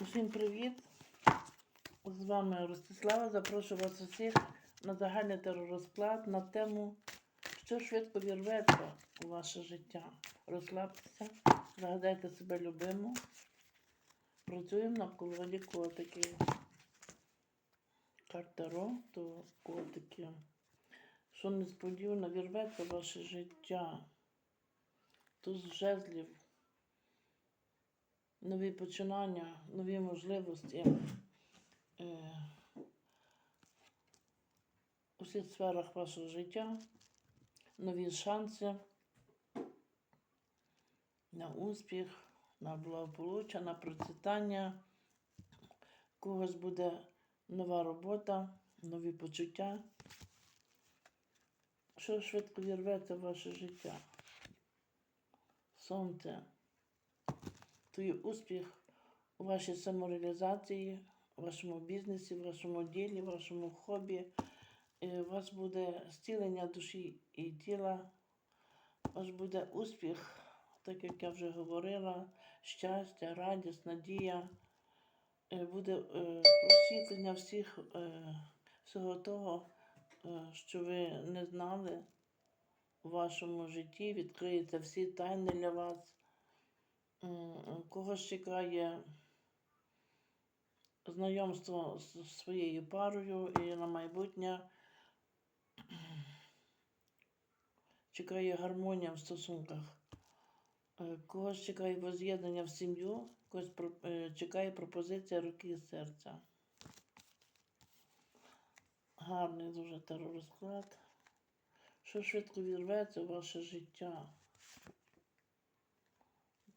Усім привіт! З вами Ростислава. Запрошую вас усіх на загальний теророзклад на тему, що швидко вірветься у ваше життя. Розслабтеся, загадайте себе любиму. Працюємо на колоді котиків. Карта Ро, то котики. Що несподівано вірветься в ваше життя. Туз жезлів нові починання, нові можливості е, у всіх сферах вашого життя, нові шанси на успіх, на благополуччя, на процвітання. У когось буде нова робота, нові почуття. Що швидко вірветься в ваше життя? Сонце то успіх у вашій самореалізації, у вашому бізнесі, в вашому ділі, в вашому хобі. Е, У вас буде зцілення душі і тіла. У вас буде успіх, так як я вже говорила, щастя, радість, надія. Е, Буде е, просвітлення всіх, е, всього того, що ви не знали у вашому житті. Відкриються всі тайни для вас. Когось чекає знайомство з своєю парою і на майбутнє чекає гармонія в стосунках. Е, Когось чекає воз'єднання в сім'ю, когось е, чекає пропозиція руки і серця. Гарний дуже теророзклад. Що швидко вірветься в ваше життя.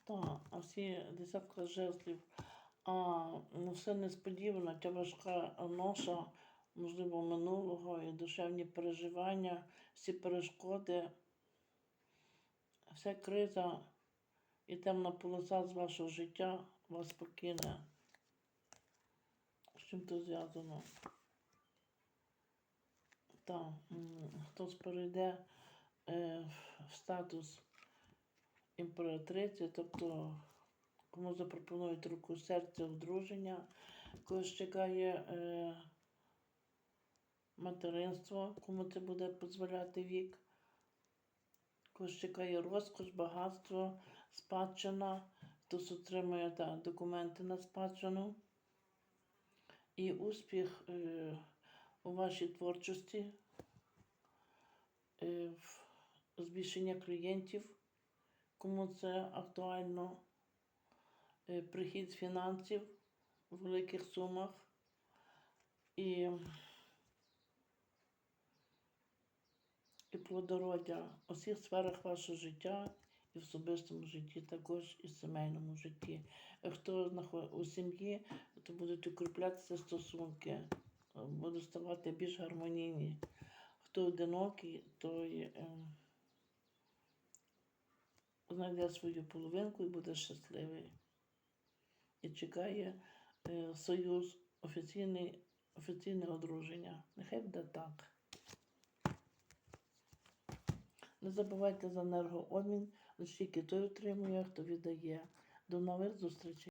Так, а всі десятка жезлів. А ну, все несподівано, ця важка ноша, можливо, минулого і душевні переживання, всі перешкоди, вся криза і темна полоса з вашого життя вас покине. З чим то зв'язано? Так, хтось перейде е, в статус імператриці, тобто кому запропонують руку серця одруження, когось чекає е, материнство, кому це буде дозволяти вік, когось чекає розкош, багатство, спадщина, хтось отримує та, документи на спадщину. І успіх е, у вашій творчості, е, збільшення клієнтів кому це актуально, е, прихід фінансів у великих сумах і, і плодородя у всіх сферах вашого життя і в особистому житті, також і в сімейному житті. Е, Хто знахо- у сім'ї, то будуть укріплятися стосунки, е, будуть ставати більш гармонійні. Хто одинокий, той. Знайде свою половинку і буде щасливий. І чекає е, союз, офіційний, офіційне одруження. Нехай буде так. Не забувайте за енергообмін, лише той отримує, хто віддає. До нових зустрічей.